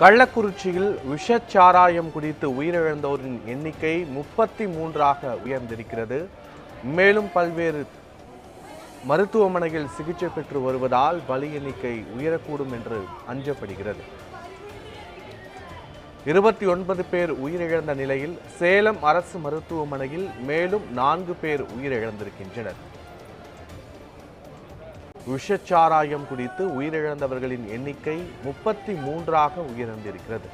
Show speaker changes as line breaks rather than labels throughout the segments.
கள்ளக்குறிச்சியில் விஷச்சாராயம் குடித்து உயிரிழந்தோரின் எண்ணிக்கை முப்பத்தி மூன்றாக உயர்ந்திருக்கிறது. மேலும் பல்வேறு மருத்துவமனையில் சிகிச்சை பெற்று வருவதால் பலி எண்ணிக்கை உயரக்கூடும் என்று அஞ்சப்படுகிறது. இருபத்தி ஒன்பது பேர் உயிரிழந்த நிலையில் சேலம் அரசு மருத்துவமனையில் மேலும் நான்கு பேர் உயிரிழந்திருக்கின்றனர். விஷச்சாராயம் குடித்து உயிரிழந்தவர்களின் எண்ணிக்கை முப்பத்தி மூன்றாக உயர்ந்திருக்கிறது.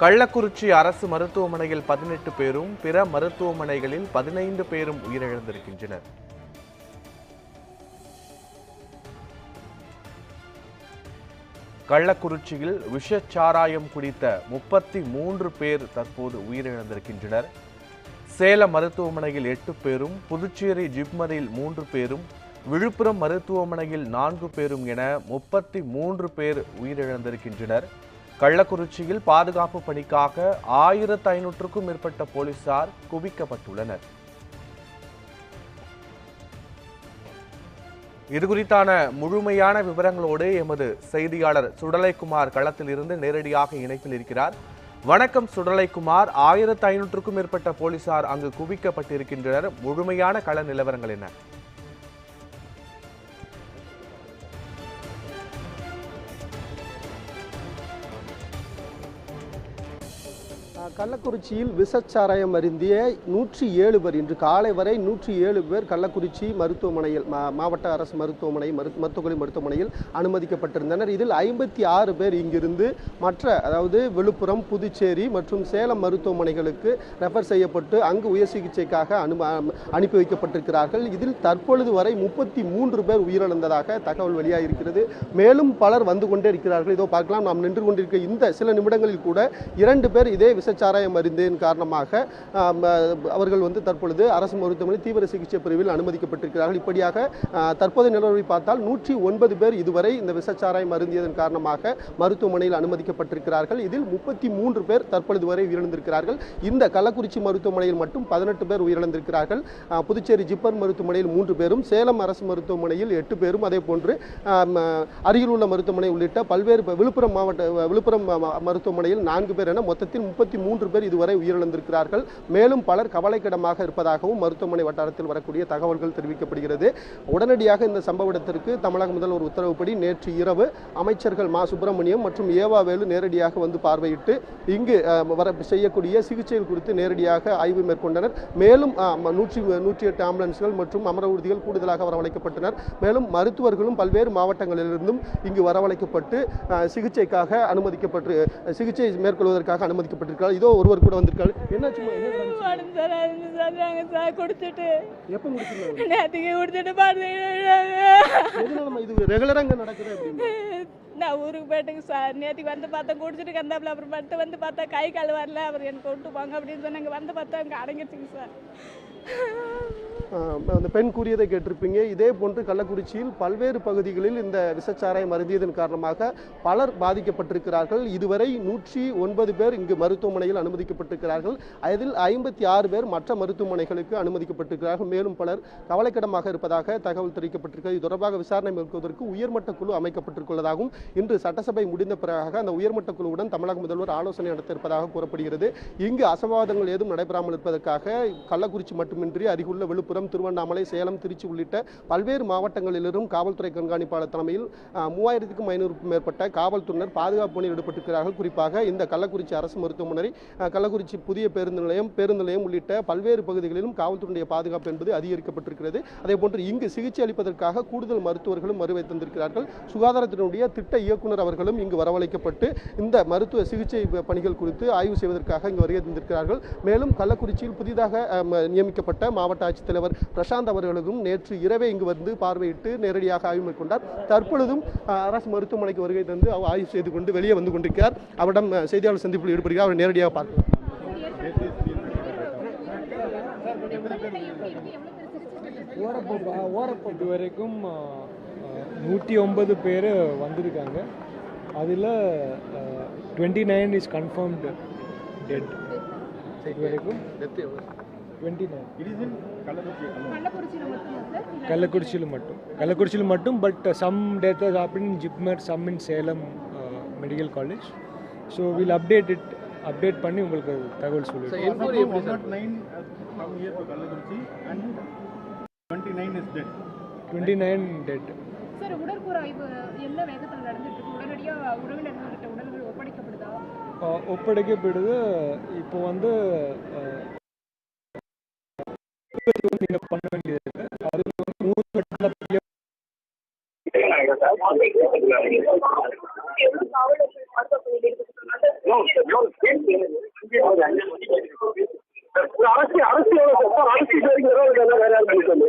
கள்ளக்குறிச்சி அரசு மருத்துவமனையில் பதினெட்டு பேரும் பிற மருத்துவமனைகளில் பதினைந்து பேரும் உயிரிழந்திருக்கின்றனர். கள்ளக்குறிச்சியில் விஷச்சாராயம் குடித்த முப்பத்தி மூன்று பேர் தற்போது உயிரிழந்திருக்கின்றனர். சேலம் மருத்துவமனையில் எட்டு பேரும் புதுச்சேரி ஜிப்மரில் மூன்று பேரும் விழுப்புரம் மருத்துவமனையில் நான்கு பேரும் என முப்பத்தி மூன்று பேர் உயிரிழந்திருக்கின்றனர். கள்ளக்குறிச்சியில் பாதுகாப்பு பணிக்காக ஆயிரத்து ஐநூற்றுக்கும் மேற்பட்ட போலீசார் குவிக்கப்பட்டுள்ளனர். இதுகுறித்தான முழுமையான விவரங்களோடு எமது செய்தியாளர் சுடலைக்குமார் களத்தில் இருந்து நேரடியாக இணைப்பில் இருக்கிறார். வணக்கம் சுடலைக்குமார். ஆயிரத்து ஐநூற்றுக்கும் மேற்பட்ட போலீசார் அங்கு குவிக்கப்பட்டிருக்கின்றனர். முழுமையான கள நிலவரங்கள் என்ன?
கள்ளக்குறிச்சியில் விசச்சாராயம் அருந்திய நூற்றி ஏழு பேர் இன்று காலை வரை நூற்றி ஏழு பேர் கள்ளக்குறிச்சி மருத்துவமனையில் மாவட்ட அரசு மருத்துவமனை மரு மருத்துவமனை மருத்துவமனையில் அனுமதிக்கப்பட்டிருந்தனர். இதில் ஐம்பத்தி ஆறு பேர் இங்கிருந்து மற்ற அதாவது விழுப்புரம் புதுச்சேரி மற்றும் சேலம் மருத்துவமனைகளுக்கு ரெஃபர் செய்யப்பட்டு அங்கு உயர் சிகிச்சைக்காக அனு அனுப்பி வைக்கப்பட்டிருக்கிறார்கள். இதில் தற்பொழுது வரை முப்பத்தி மூன்று பேர் உயிரிழந்ததாக தகவல் வெளியாகிருக்கிறது மேலும் பலர் வந்து கொண்டே இருக்கிறார்கள். இதோ பார்க்கலாம். நாம் நின்று கொண்டிருக்க இந்த சில நிமிடங்களில் கூட இரண்டு பேர் இதே சாராயம் அறிந்ததன் காரணமாக அவர்கள் வந்து தற்பொழுது அரசு மருத்துவமனை தீவிர சிகிச்சை பிரிவில் அனுமதிக்கப்பட்டிருக்கிறார்கள். இப்படியாக தற்போதைய நிலவரவை பார்த்தால் நூற்றி ஒன்பது பேர் இதுவரை இந்த விசச்சாராயம் அருந்தியதன் காரணமாக மருத்துவமனையில் அனுமதிக்கப்பட்டிருக்கிறார்கள். இதில் முப்பத்தி மூன்று பேர் தற்பொழுது வரை உயிரிழந்திருக்கிறார்கள். இந்த கள்ளக்குறிச்சி மருத்துவமனையில் மட்டும் பதினெட்டு பேர் உயிரிழந்திருக்கிறார்கள். புதுச்சேரி ஜிப்மர் மருத்துவமனையில் மூன்று பேரும் சேலம் அரசு மருத்துவமனையில் எட்டு பேரும் அதே போன்று அருகில் உள்ள மருத்துவமனை உள்ளிட்ட பல்வேறு விழுப்புரம் மாவட்ட விழுப்புரம் ம- மருத்துவமனையில் நான்கு பேர் என மொத்தத்தில் முப்பத்தி மூன்று பேர் இதுவரை உயிரிழந்திருக்கிறார்கள். மேலும் பலர் கவலைக்கிடமாக இருப்பதாகவும் மருத்துவமனை வட்டாரத்தில் வரக்கூடிய தகவல்கள் தெரிவிக்கப்படுகிறது. உடனடியாக இந்த சம்பவ இடத்திற்கு தமிழக முதல்வர் உத்தரவுப்படி நேற்று இரவு அமைச்சர்கள் மா. சுப்பிரமணியம் மற்றும் ஏவாவேலு நேரடியாக வந்து பார்வையிட்டு இங்கு வர செய்யக்கூடிய சிகிச்சைகள் குறித்து நேரடியாக ஆய்வு மேற்கொண்டனர். மேலும் நூற்றி நூற்றி எட்டு ஆம்புலன்ஸ்கள் மற்றும் அமர ஊர்திகள் கூடுதலாக வரவழைக்கப்பட்டனர். மேலும் மருத்துவர்களும் பல்வேறு மாவட்டங்களிலிருந்தும் இங்கு வரவழைக்கப்பட்டு சிகிச்சைக்காக அனுமதிக்கப்பட்டு சிகிச்சை மேற்கொள்வதற்காக அனுமதிக்கப்பட்டிருக்கிறார் இதோ ஒருவர் கூட வந்திருக்காரு. என்ன
குடிச்சிட்டு
எப்போ முடிச்சிருந்தாங்க?
நேற்றுக்கு குடிச்சிட்டு பாருங்க.
இது ரெகுலராக இங்கே நடக்குது
நான் ஊருக்கு போயிட்டுங்க சார். நேற்றுக்கு வந்து பார்த்தேன் குடிச்சிட்டு கந்தாப்புல அப்புறம் பட்டு வந்து பார்த்தா கை கால் வரல. அவர் எனக்கு கொண்டு போங்க அப்படின்னு சொன்னாங்க வந்து பார்த்தா அங்கே அடங்கிடுச்சுங்க சார்.
அந்த பெண் கூறியதை கேட்டிருப்பீங்க. இதே போன்று கள்ளக்குறிச்சியில் பல்வேறு பகுதிகளில் இந்த விசச்சாராயம் அருந்தியதன் காரணமாக பலர் பாதிக்கப்பட்டிருக்கிறார்கள். இதுவரை நூற்றி ஒன்பது பேர் இங்கு மருத்துவமனையில் அனுமதிக்கப்பட்டிருக்கிறார்கள். அதில் ஐம்பத்தி ஆறு பேர் மற்ற மருத்துவமனைகளுக்கு அனுமதிக்கப்பட்டிருக்கிறார்கள். மேலும் பலர் கவலைக்கிடமாக இருப்பதாக தகவல் தெரிவிக்கப்பட்டிருக்கிறது. இது தொடர்பாக விசாரணை மேற்கொள்வதற்கு உயர்மட்ட குழு அமைக்கப்பட்டிருக்கிறதாகவும் இன்று சட்டசபை முடிந்த பிறகாக அந்த உயர்மட்ட குழுவுடன் தமிழக முதல்வர் ஆலோசனை நடத்த இருப்பதாக கூறப்படுகிறது. இங்கு அசம்பாவிதங்கள் ஏதும் நடைபெறாமல் இருப்பதற்காக கள்ளக்குறிச்சி மட்டுமின்றி அருகுள்ள விழுப்புரம் சேலம் திருவண்ணாமலை சேலம் திருச்சி உள்ளிட்ட பல்வேறு மாவட்டங்களிலும் காவல்துறை கண்காணிப்பாளர் தலைமையில் மூவாயிரத்துக்கும் ஐநூறுக்கும் மேற்பட்ட காவல்துறையினர் பாதுகாப்பு பணியில் ஈடுபட்டிருக்கிறார்கள். குறிப்பாக இந்த கள்ளக்குறிச்சி அரசு மருத்துவமனை கள்ளக்குறிச்சி புதிய பேருந்து நிலையம் பேருந்து நிலையம் உள்ளிட்ட பல்வேறு பகுதிகளிலும் காவல்துறையினுடைய பாதுகாப்பு என்பது அதிகரிக்கப்பட்டிருக்கிறது. அதே போன்று இங்கு சிகிச்சை அளிப்பதற்காக கூடுதல் மருத்துவர்களும் வருகை தந்திருக்கிறார்கள். சுகாதாரத்தினுடைய திட்ட இயக்குனர் அவர்களும் இங்கு வரவழைக்கப்பட்டு இந்த மருத்துவ சிகிச்சை பணிகள் குறித்து ஆய்வு செய்வதற்காக இங்கு வருகை தந்திருக்கிறார்கள். மேலும் கள்ளக்குறிச்சியில் புதிதாக நியமிக்கப்பட்ட மாவட்ட ஆட்சித்தலைவர் பிரசாந்த் அவர்களும் நேற்று இரவே இங்கு வந்து பார்வையிட்டு நேரடியாக ஆய்வு மேற்கொண்டார். தற்பொழுதும் அரசு மருத்துவமனைக்கு வருகை தந்து அவர் ஆய்வு செய்து கொண்டு வெளியே வந்து கொண்டிருக்கிறார். அவரிடம் செய்தியாளர் சந்திப்பில் ஈடுபடுகிறார். அவர் நேரடியாக பார்க்கலாம்.
இது வரைக்கும் நூற்றி ஒன்பது பேர் வந்திருக்காங்க. அதில் twenty nine is confirmed dead இது வரைக்கும் டுவெண்ட்டி நைன்
கள்ளக்குறிச்சியில் மட்டுமா
கள்ளக்குறிச்சியில் மட்டும். But some death happen in JIPMER some in Salem medical college so will update it update பண்ணி உங்களுக்கு தகவல் சொல்லிடுவோம் டுவெண்ட்டி நைன் டேட்
சார் உடற்கூறாய்வு என்ன வேகத்தில் நடந்துட்டு இருக்கு உடனடியாக உறவினர்கள்கிட்ட உடல்கள் ஒப்படைக்கப்படுதா?
ஒப்படைக்கப்படுது. இப்போ வந்து பேருக்கு வந்து நீங்க பண்ண வேண்டியது இருக்கு அது வந்து மூணு கட்டத்தில்
அரசு அரசு அரசு வேற யாரும் சொல்லு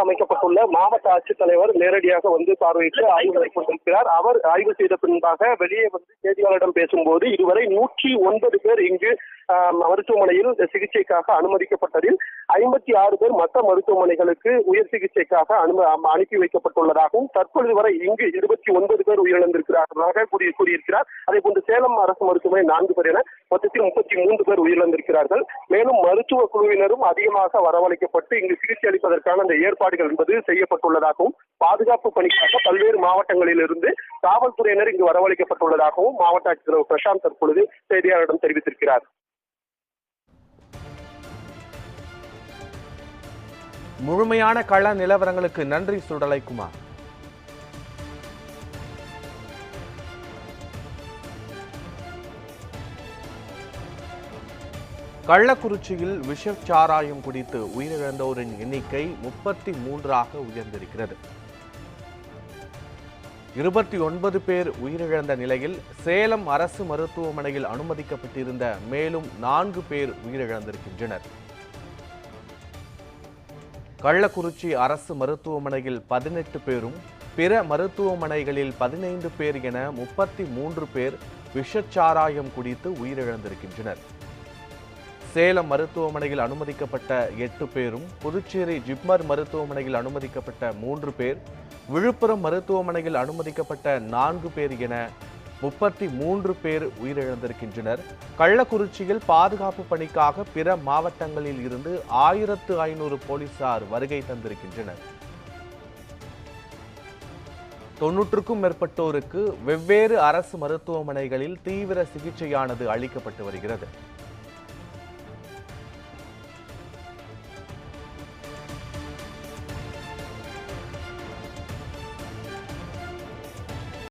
அமைக்கப்பட்டுள்ள மாவட்ட ஆட்சித்தலைவர் நேரடியாக வந்து பார்வையிட்டு ஆய்வு மேற்கொண்டிருக்கிறார். அவர் ஆய்வு செய்த பின்பாக வெளியே வந்து செய்தியாளரிடம் பேசும்போது இதுவரை நூற்றி ஒன்பது பேர் இங்கு மருத்துவமனையில் சிகிச்சைக்காக அனுமதிக்கப்பட்டதில் ஐம்பத்தி ஆறு பேர் மற்ற மருத்துவமனைகளுக்கு உயர் சிகிச்சைக்காக அனுப்பி வைக்கப்பட்டுள்ளதாகவும் தற்பொழுது வரை இங்கு இருபத்தி ஒன்பது பேர் உயிரிழந்திருக்கிறார்களாக கூறி கூறியிருக்கிறார். அதே போன்று சேலம் அரசு மருத்துவமனை நான்கு பேர் என மொத்தத்தில் முப்பத்தி மூன்று பேர் உயிரிழந்திருக்கிறார்கள். மேலும் மருத்துவ குழுவினரும் அதிகமாக வரவழைக்கப்பட்டு இங்கு சிகிச்சை அளிப்பதற்கான அந்த ஏற்பாடுகள் என்பது செய்யப்பட்டுள்ளதாகவும் பாதுகாப்பு பணிக்காக பல்வேறு மாவட்டங்களில் இருந்து காவல்துறையினர் இங்கு வரவழைக்கப்பட்டுள்ளதாகவும் மாவட்ட ஆட்சித்தலைவர் பிரசாந்த் தற்பொழுது செய்தியாளரிடம் தெரிவித்திருக்கிறார்.
முழுமையான கள நிலவரங்களுக்கு நன்றி சுடலைக்குமார் கள்ளக்குறிச்சியில் விஷச்சாராயம் குடித்து உயிரிழந்தோரின் எண்ணிக்கை முப்பத்தி மூன்றாக உயர்ந்திருக்கிறது. இருபத்தி ஒன்பது பேர் உயிரிழந்த நிலையில் சேலம் அரசு மருத்துவமனையில் அனுமதிக்கப்பட்டிருந்த மேலும் நான்கு பேர் உயிரிழந்திருக்கின்றனர். கள்ளக்குறிச்சி அரசு மருத்துவமனையில் பதினெட்டு பேரும் பிற மருத்துவமனைகளில் பதினைந்து பேர் என முப்பத்தி மூன்று பேர் விஷச்சாராயம் குடித்து உயிரிழந்திருக்கின்றனர். சேலம் மருத்துவமனையில் அனுமதிக்கப்பட்ட எட்டு பேரும் புதுச்சேரி ஜிப்மர் மருத்துவமனையில் அனுமதிக்கப்பட்ட மூன்று பேர் விழுப்புரம் மருத்துவமனையில் அனுமதிக்கப்பட்ட நான்கு பேர் என முப்பத்தி மூன்று பேர் உயிரிழந்திருக்கின்றனர். கள்ளக்குறிச்சியில் பாதுகாப்பு பணிக்காக பிற மாவட்டங்களில் இருந்து ஆயிரத்து ஐநூறு போலீசார் வருகை தந்திருக்கின்றனர். தொன்னூற்றுக்கும் மேற்பட்டோருக்கு வெவ்வேறு அரசு மருத்துவமனைகளில் தீவிர சிகிச்சையானது அளிக்கப்பட்டு வருகிறது.